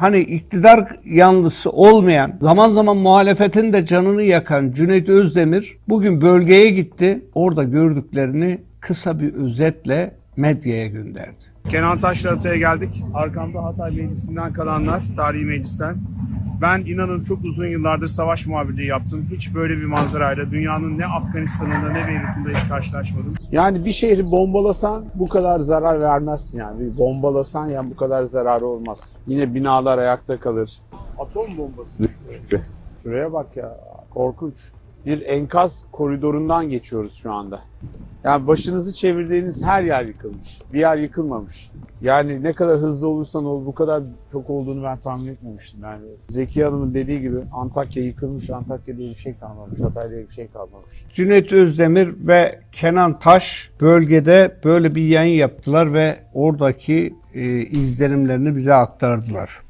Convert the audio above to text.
hani iktidar yanlısı olmayan, zaman zaman muhalefetin de canını yakan Cüneyt Özdemir bugün bölgeye gitti. Orada gördüklerini kısa bir özetle medyaya gönderdi. Kenan Taş'la Hatay'a geldik. Arkamda Hatay Meclisi'nden kalanlar, tarihi meclisten. Ben inanın çok uzun yıllardır savaş muhabirliği yaptım. Hiç böyle bir manzarayla dünyanın ne Afganistan'ında ne Beyrut'unda hiç karşılaşmadım. Yani bir şehri bombalasan bu kadar zarar vermezsin yani. Bir bombalasan yani bu kadar zararı olmaz. Yine binalar ayakta kalır. Atom bombası Düşmüş. Şuraya bak ya. Korkunç. Bir enkaz koridorundan geçiyoruz şu anda. Yani başınızı çevirdiğiniz her yer yıkılmış. Bir yer yıkılmamış. Yani ne kadar hızlı olursan ol bu kadar çok olduğunu ben tahmin etmemiştim. Yani Zeki Hanım'ın dediği gibi Antakya yıkılmış. Antakya diye bir şey kalmamış. Hatay diye bir şey kalmamış. Cüneyt Özdemir ve Kenan Taş bölgede böyle bir yayın yaptılar ve oradaki e, izlenimlerini bize aktardılar.